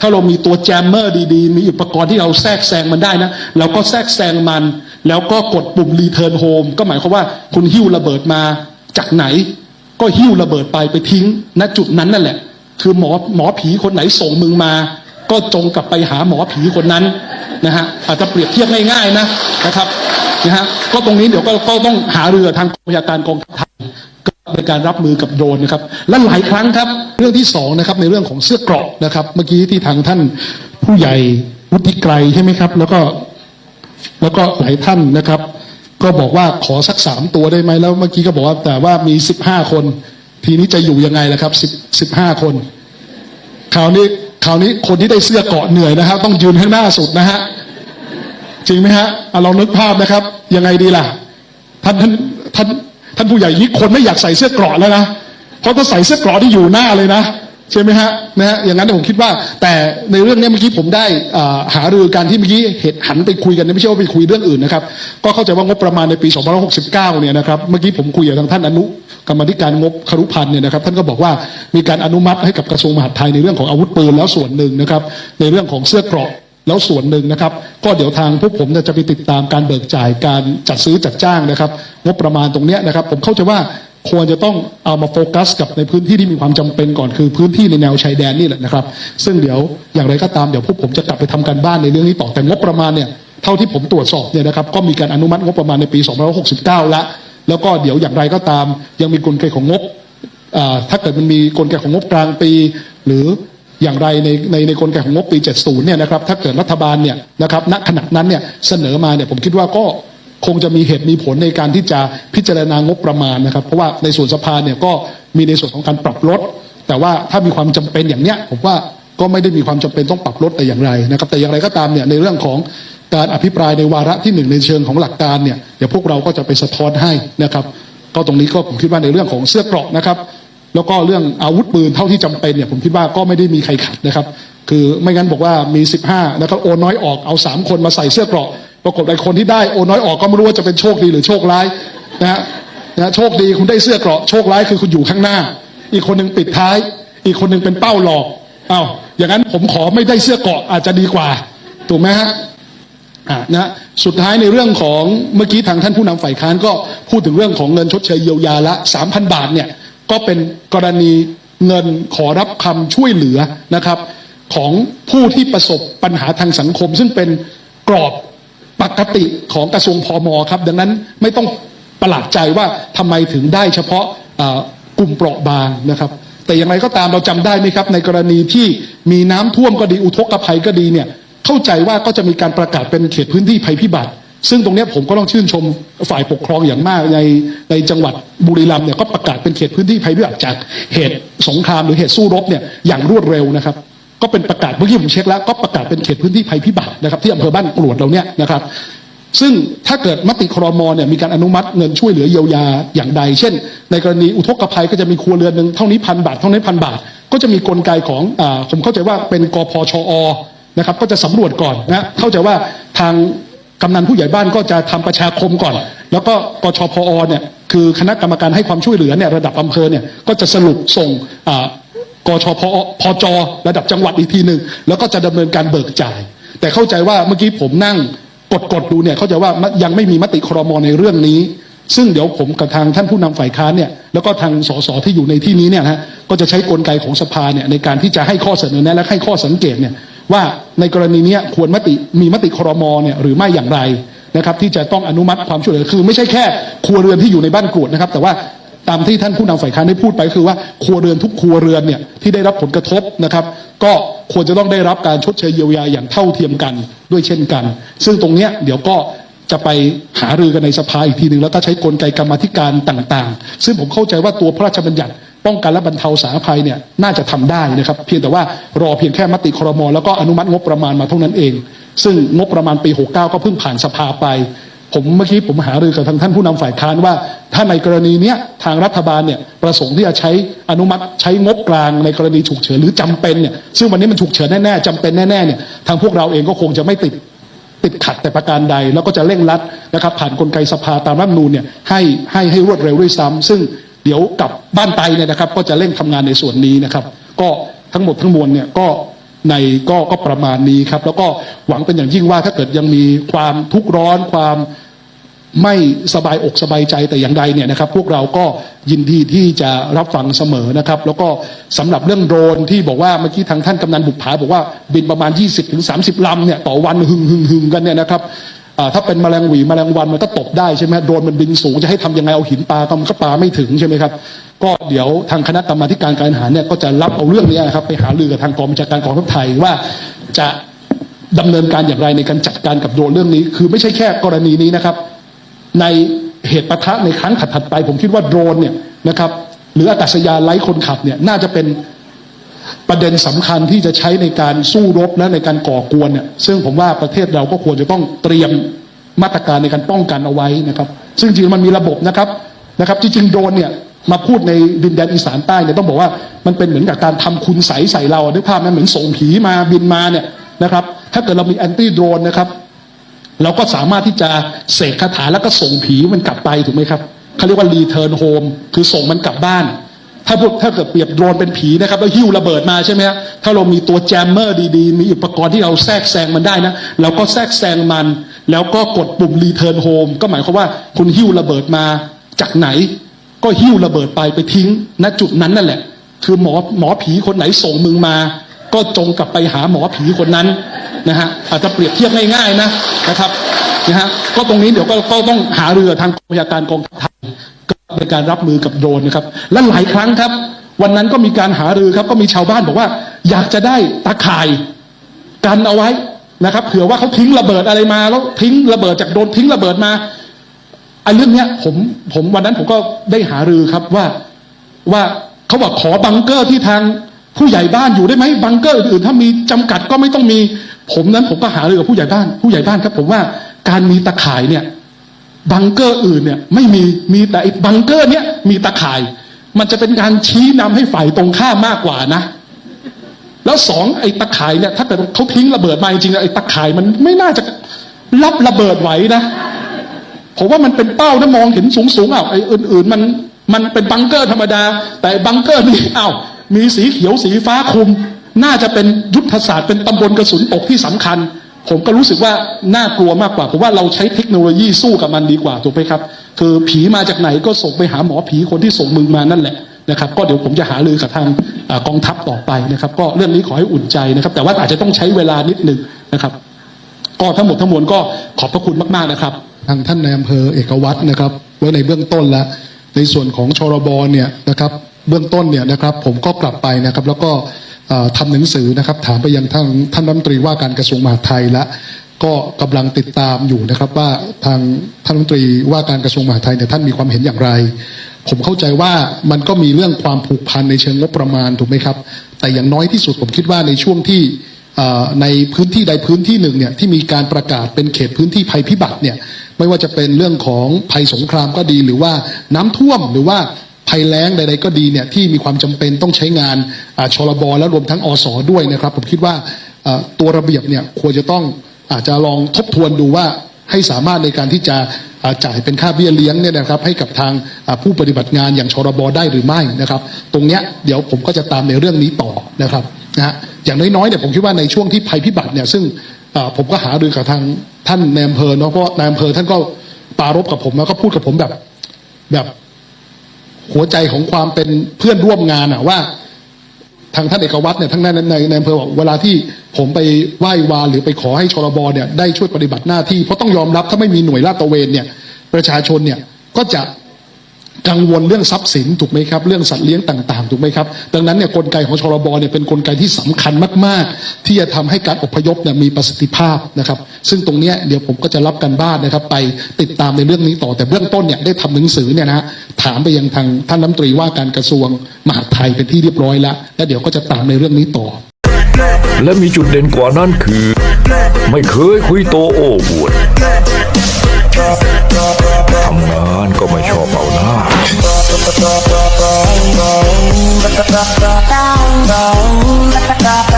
ถ้าเรามีตัวแจมเมอร์ดีๆ มีอุปกรณ์ที่เราแทรกแซงมันได้นะเราก็แทรกแซงมัน แล้วก็กดปุ่มรีเทิร์นโฮมก็หมายความว่าคุณหิ้วระเบิดมาจากไหน ก็หิ้วระเบิดไปไปทิ้งณจุดนั้นนั่นแหละ คือหมอหมอผีคนไหนส่งมึงมา ก็จงกลับไปหาหมอผีคนนั้นนะฮะอาจจะเปรียบเทียบง่ายๆนะนะครับนะฮะก็ตรงนี้เดี๋ยวก็ก็ต้องหาเรือทางกองบัญชาการกองทัพไทยก็ในการรับมือกับโดรนนะครับ และหลายครั้งครับ เรื่องที่สองนะครับในเรื่องของเสื้อเกราะนะครับ เมื่อกี้ที่ทางท่านผู้ใหญ่วุฒิไกรใช่ไหมครับ แล้วก็แล้วก็หลายท่านนะครับ ก็บอกว่าขอสักสามตัวได้ไหมแล้ว เมื่อกี้ก็บอกว่าแต่ว่ามีสิบห้าคน ทีนี้จะอยู่ยังไงล่ะครับสิบสิบห้าคนคราวนี้คราวนี้คนที่ได้เสื้อเกาะเหนื่อยนะครับ ต้องยืนข้างหน้าสุดนะฮะจริงไหมฮะเอาลองนึกภาพนะครับ ยังไงดีล่ะ ท่านท่านท่านท่านผู้ใหญ่ยิ่งคนไม่อยากใส่เสื้อเกราะแล้วนะ เพราะถ้าใส่เสื้อกราะที่อยู่หน้าเลยนะใช่ไหมฮะนะฮะอย่างนั้นผมคิดว่า แต่ในเรื่องนี้เมื่อกี้ผมได้หารือการที่เมื่อกี้เหตุหันไปคุยกันไม่ใช่ว่าไปคุยเรื่องอื่นนะครับ ก็เข้าใจว่างบประมาณในปี 2569 เนี่ยนะครับเมื่อกี้ผมคุยกับทางท่านอนุกรรมธิการงบครุพันธ์เนี่ยนะครับท่านก็บอกว่ามีการอนุมัติให้กับกระทรวงมหาดไทยในเรื่องของอาวุธปืนแล้วส่วนหนึ่งนะครับ ในเรื่องของเสื้อเกราะแล้วส่วนหนึ่งนะครับ ก็เดี๋ยวทางพวกผมจะไปติดตามการเบิกจ่ายการจัดซื้อจัดจ้างนะครับ งบประมาณตรงนี้นะครับ ผมเข้าใจว่า ควรจะต้องเอามาโฟกัสกับในพื้นที่ที่มีความจำเป็นก่อนคือพื้นที่ในแนวชายแดนนี่แหละนะครับ ซึ่งเดี๋ยวอย่างไรก็ตามเดี๋ยวพวกผมจะกลับไปทำการบ้านในเรื่องนี้ต่อแต่งบประมาณเนี่ยเท่าที่ผมตรวจสอบเนี่ยนะครับก็มีการอนุมัติงบประมาณในปี 2569ละแล้วก็เดี๋ยวอย่างไรก็ตาม ยังมีกลไกของงบถ้าเกิดมันมีกลไกของงบกลางปี หรืออย่างไรในในในกลไกของงบปี 70 เนี่ยนะครับถ้าเกิดรัฐบาลเนี่ยนะครับณขณะนั้นเนี่ยเสนอมาเนี่ยผมคิดว่าก็ คงจะมีเหตุมีผลในการที่จะพิจารณางบประมาณนะครับ เพราะว่าในส่วนสภาเนี่ยก็มีในส่วนของการปรับลดแต่ว่าถ้ามีความจำเป็นอย่างเนี้ยผมว่าก็ไม่ได้มีความจำเป็นต้องปรับลดแต่อย่างไรนะครับ แต่อย่างไรก็ตามเนี่ยในเรื่องของการอภิปรายในวาระที่หนึ่งในเชิงของหลักการเนี่ยเดี๋ยวพวกเราก็จะไปสะท้อนให้นะครับ ก็ตรงนี้ก็ผมคิดว่าในเรื่องของเสื้อเกราะนะครับ แล้วก็เรื่องอาวุธปืนเท่าที่จำเป็นเนี่ยผมคิดว่าก็ไม่ได้มีใครขัดนะครับ คือไม่งั้นบอกว่ามี 15นะครับโอนน้อยออกเอา 3 คนมาใส่เสื้อเกราะ ปรากฏไอ้คนที่ได้โอน้อยออกก็ไม่รู้ว่าจะเป็นโชคดีหรือโชคร้ายนะฮะนะโชคดีคุณได้เสื้อเกราะโชคร้ายคือคุณอยู่ข้างหน้า อีกคนหนึ่งปิดท้าย อีกคนหนึ่งเป็นเป้าหลอกอ้าวอย่างนั้นผมขอไม่ได้เสื้อเกราะอาจจะดีกว่าถูกไหมฮะอะนะสุดท้ายในเรื่องของเมื่อกี้ทางท่านผู้นำฝ่ายค้านก็พูดถึงเรื่องของเงินชดเชยเยียวยาละ3,000บาทเนี่ยก็เป็นกรณีเงินขอรับคำช่วยเหลือนะครับ ของผู้ที่ประสบปัญหาทางสังคม ซึ่งเป็นกรอบ ปกติของกระทรวงพอมอครับ ดังนั้นไม่ต้องประหลาดใจว่าทำไมถึงได้เฉพาะกลุ่มเปราะบางนะครับ แต่อย่างไรก็ตามเราจำได้ไหมครับ ในกรณีที่มีน้ำท่วมก็ดีอุทกภัยก็ดีเนี่ยเข้าใจว่าก็จะมีการประกาศเป็นเขตพื้นที่ภัยพิบัติ ซึ่งตรงนี้ผมก็ต้องชื่นชมฝ่ายปกครองอย่างมากในในจังหวัดบุรีรัมย์เนี่ยก็ประกาศเป็นเขตพื้นที่ภัยพิบัติจากเหตุสงครามหรือเหตุสู้รบเนี่ยอย่างรวดเร็วนะครับ ก็เป็นประกาศเมื่อกี้ผมเช็คแล้ว ก็ประกาศเป็นเขตพื้นที่ภัยพิบัตินะครับที่อำเภอบ้านกรวดเราเนี่ยนะครับซึ่งถ้าเกิดมติครมเนี่ยมีการอนุมัติเงินช่วยเหลือเยียวยาอย่างใด เช่น ในกรณีอุทกภัยก็จะมีครัวเรือนหนึ่งเท่านี้พันบาทเท่านี้พันบาท ก็จะมีกลไกของอผมเข้าใจว่าเป็นกพชอนะครับก็จะสำรวจก่อนนะเข้าใจว่าทางกำนันผู้ใหญ่บ้านก็จะทำประชาคมก่อน แล้วก็กชพอเนี่ยคือคณะกรรมการให้ความช่วยเหลือเนี่ยระดับอำเภอเนี่ยก็จะสรุปส่งอ กชพพจระดับจังหวัดอีกทีหนึ่งแล้วก็จะดำเนินการเบิกจ่าย แต่เข้าใจว่าเมื่อกี้ผมนั่งกดกดๆดูเนี่ยเข้าใจว่ายังไม่มีมติครมในเรื่องนี้ ซึ่งเดี๋ยวผมกับทางท่านผู้นำฝ่ายค้านเนี่ยแล้วก็ทางสสที่อยู่ในที่นี้เนี่ยนะฮะก็จะใช้กลไกของสภาเนี่ยในการที่จะให้ข้อเสนอแนะและให้ข้อสังเกตเนี่ยว่าในกรณีนี้ควรมติมีมติครมเนี่ยหรือไม่อย่างไรนะครับที่จะต้องอนุมัติความช่วยเหลือคือ ไม่ใช่แค่ครัวเรือนที่อยู่ในบ้านกรวดนะครับ แต่ว่า ตามที่ท่านผู้นำฝ่ายค้านได้พูดไปคือว่าครัวเรือนทุกครัวเรือนเนี่ยที่ได้รับผลกระทบนะครับ ก็ควรจะต้องได้รับการชดเชยเยียวยาอย่างเท่าเทียมกันด้วยเช่นกัน ซึ่งตรงเนี้ยเดี๋ยวก็จะไปหารือกันในสภาอีกทีหนึ่งแล้วก็ใช้กลไกกรรมธิการต่างๆ ซึ่งผมเข้าใจว่าตัวพระราชบัญญัติป้องกันและบรรเทาสาธารณภัยเนี่ยน่าจะทำได้นะครับ เพียงแต่ว่ารอเพียงแค่มติครมแล้วก็อนุมัติงบประมาณมาเท่านั้นเอง ซึ่งงบประมาณปี 69 ก็เพิ่งผ่านสภาไป ผมเมื่อกี้ผมหารือกับทางท่านผู้นำฝ่ายค้านว่า ถ้าในกรณีเนี้ยทางรัฐบาลเนี่ยประสงค์ที่จะใช้อนุมัติใช้งบกลางในกรณีฉุกเฉินหรือจำเป็นเนี่ยซึ่งวันนี้มันฉุกเฉินแน่ๆจำเป็นแน่ๆเนี่ยทางพวกเราเองก็คงจะไม่ติดติดขัดแต่ประการใด แล้วก็จะเร่งรัดนะครับ ผ่านกลไกสภาตามรัฐธรรมนูญเนี่ยให้ให้ให้รวดเร็วด้วยซ้ำซึ่งเดี๋ยวกลับบ้านไปเนี่ยนะครับ ก็จะเร่งทำงานในส่วนนี้นะครับ ก็ทั้งหมดทั้งมวลเนี่ยก็ในก็ก็ประมาณนี้ครับ แล้วก็หวังเป็นอย่างยิ่งว่าถ้าเกิดยังมีความทุกข์ร้อนความ ไม่สบายอกสบายใจแต่อย่างใดเนี่ยนะครับ พวกเราก็ยินดีที่จะรับฟังเสมอนะครับ แล้วก็สำหรับเรื่องโดรนที่บอกว่าเมื่อกี้ทางท่านกำนันบุกผาบอกว่าบินประมาณ 20-30ถึง30 ลำเนี่ยต่อวันหึงหึงหึงกันเนี่ยนะครับถ้าเป็นแมลงหวีแมลงวันมันก็ตบได้ใช่ไหมโดรนมันบินสูงจะให้ทำยังไงเอาหินปลาก็มันก็ปลาไม่ถึงใช่ไหมครับ ก็เดี๋ยวทางคณะกรรมาธิการการอาหารเนี่ยก็จะรับเอาเรื่องนี้นะครับไปหารือกับทางกองบัญชาการกองทัพไทยว่าจะดำเนินการอย่างไรในการจัดการกับโดรนเรื่องนี้ คือไม่ใช่แค่กรณีนี้นะครับ ในเหตุปะทะในครั้งถัดๆไป ผมคิดว่าโดรนเนี่ยนะครับหรืออากาศยานไร้คนขับเนี่ยน่าจะเป็นประเด็นสำคัญที่จะใช้ในการสู้รบและในการก่อกวนเนี่ยซึ่งผมว่าประเทศเราก็ควรจะต้องเตรียมมาตรการในการป้องกันเอาไว้นะครับ ซึ่งจริงๆมันมีระบบนะครับนะครับ จริงๆโดรนเนี่ยมาพูดในดินแดนอีสานใต้เนี่ยต้องบอกว่ามันเป็นเหมือนกับการทำคุณใสใส่เราด้วยภาพนั้นเหมือนส่งผีมาบินมาเนี่ยนะครับ ถ้าเกิดเรามีแอนตี้โดรนนะครับ เราก็สามารถที่จะเสกคาถาแล้วก็ส่งผีมันกลับไปถูกไหมครับเขาเรียกว่า return home คือส่งมันกลับบ้าน ถ้าพวกถ้าเกิดเปรียบโดรนเป็นผีนะครับแล้วหิ้วระเบิดมาใช่ไหมฮะถ้าเรามีตัวแจมเมอร์ดีๆ มีอุปกรณ์ที่เราแทรกแซงมันได้นะเราก็แทรกแซงมัน แล้วก็กดปุ่ม return home ก็หมายความว่าคุณหิ้วระเบิดมาจากไหน ก็หิ้วระเบิดไปไปทิ้งณจุดนั้นนั่นแหละ คือหมอหมอผีคนไหนส่งมึงมา ก็จงกลับไปหาหมอผีคนนั้นนะฮะอาจจะเปรียบเทียบง่ายๆนะนะครับนะฮะก็ตรงนี้เดี๋ยวก็ก็ต้องหาเรือทางกองบัญชาการกองทัพไทยในการรับมือกับโดรนนะครับ และหลายครั้งครับ วันนั้นก็มีการหารือครับ ก็มีชาวบ้านบอกว่า อยากจะได้ตาข่ายกันเอาไว้นะครับเผื่อว่าเขาทิ้งระเบิดอะไรมาแล้วทิ้งระเบิดจากโดนทิ้งระเบิดมาไอ้เรื่องเนี้ย ผมผมวันนั้นผมก็ได้หารือครับว่าว่าเขาบอกขอบังเกอร์ที่ทาง ผู้ใหญ่บ้านอยู่ได้ไหมบังเกอร์อื่นๆถ้ามีจำกัดก็ไม่ต้องมี ผมนั้นผมก็หารือกับผู้ใหญ่บ้าน ผู้ใหญ่บ้านครับ ผมว่าการมีตะข่ายเนี่ยบังเกอร์อื่นเนี่ย ไม่มีมีแต่บังเกอร์เนี่ยมีตะข่าย มันจะเป็นการชี้นำให้ฝ่ายตรงข้ามมากกว่านะ แล้วสองไอ้ตะข่ายเนี่ย ถ้าเกิดเขาทิ้งระเบิดมาจริงๆไอ้ตะข่ายมันไม่น่าจะรับระเบิดไหวนะผมว่ามันเป็นเป้านะมองเห็นสูงสูงๆอ้าวไอ้อื่น ๆ มันมันเป็นบังเกอร์ธรรมดา แต่บังเกอร์นี่อ้าว มีสีเขียวสีฟ้าคุม น่าจะเป็นยุทธศาสตร์เป็นตำบลกระสุนตกที่สำคัญ ผมก็รู้สึกว่าน่ากลัวมากกว่าผมว่าเราใช้เทคโนโลยีสู้กับมันดีกว่าถูกไหมครับคือผีมาจากไหนก็ส่งไปหาหมอผีคนที่ส่งมึงมานั่นแหละนะครับก็เดี๋ยวผมจะหารือกับทางอกองทัพต่อไปนะครับ ก็เรื่องนี้ขอให้อุ่นใจนะครับ แต่ว่าอาจจะต้องใช้เวลานิดหนึ่งนะครับ ก็ทั้งหมดทั้งมวลก็ขอบพระคุณมากๆนะครับ ทางท่านนายอำเภอเอกวัตรนะครับ ไว้ในเบื้องต้นแล้วในส่วนของชรบเนี่ยนะครับ เบื้องต้นเนี่ยนะครับผมก็กลับไปนะครับแล้วก็เอ่อทำหนังสือนะครับถามไปยังท่านท่านรัฐมนตรีว่าการกระทรวงมหาดไทยและก็กำลังติดตามอยู่นะครับว่าทางท่านรัฐมนตรีว่าการกระทรวงมหาดไทยเนี่ยท่านมีความเห็นอย่างไร ผมเข้าใจว่ามันก็มีเรื่องความผูกพันในเชิงงบประมาณถูกไหมครับ แต่อย่างน้อยที่สุดผมคิดว่าในช่วงที่ในพื้นที่ใดพื้นที่หนึ่งเนี่ยที่มีการประกาศเป็นเขตพื้นที่ภัยพิบัติเนี่ยไม่ว่าจะเป็นเรื่องของภัยสงครามก็ดีหรือว่าน้ำท่วมหรือว่า ภัยแล้งใดๆก็ดีเนี่ยที่มีความจำเป็นต้องใช้งานชลบและรวมทั้งอสด้วยนะครับ ผมคิดว่าตัวระเบียบเนี่ยควรจะต้องอาจจะลองทบทวนดูว่าให้สามารถในการที่จะจ่ายเป็นค่าเบี้ยเลี้ยงเนี่ยนะครับให้กับทางผู้ปฏิบัติงานอย่างชรบได้หรือไม่นะครับ ตรงเนี้ยเดี๋ยวผมก็จะตามในเรื่องนี้ต่อนะครับนะฮะอย่างน้อยๆเนี่ยผมคิดว่าในช่วงที่ภัยพิบัติเนี่ยซึ่งผมก็หารือกับทางท่านในอำเภอเนาะเพราะนายอำเภอท่านก็ปรารบกับผมแล้วก็พูดกับผมแบบแบบ หัวใจของความเป็นเพื่อนร่วมงานอะว่า ทางท่านเอกวัตรเนี่ยทั้งนั้นในในอำเภอบอกเวลาที่ผมไปไหว้วานหรือไปขอให้ชรบเนี่ยได้ช่วยปฏิบัติหน้าที่เพราะต้องยอมรับถ้าไม่มีหน่วยลาดตระเวนเนี่ยประชาชนเนี่ยก็จะ กังวลเรื่องทรัพย์สินถูกไหมครับ เรื่องสัตว์เลี้ยงต่างๆ ถูกไหมครับ ดังนั้นเนี่ยกลไกของชรบเนี่ยเป็นกลไกที่สำคัญมากๆ ที่จะทำให้การอพยพเนี่ยมีประสิทธิภาพนะครับ ซึ่งตรงนี้เดี๋ยวผมก็จะรับกันบ้านนะครับ ไปติดตามในเรื่องนี้ต่อแต่เบื้องต้นเนี่ยได้ทำหนังสือเนี่ยนะถามไปยังทางท่านรัฐมนตรีว่าการกระทรวงมหาดไทยเป็นที่เรียบร้อยแล้วแล้วเดี๋ยวก็จะตามในเรื่องนี้ต่อ และมีจุดเด่นกว่านั้นคือ ไม่เคยคุยโตโอ้อวดำงานก็ไม่ชอบเอาหน้า Down,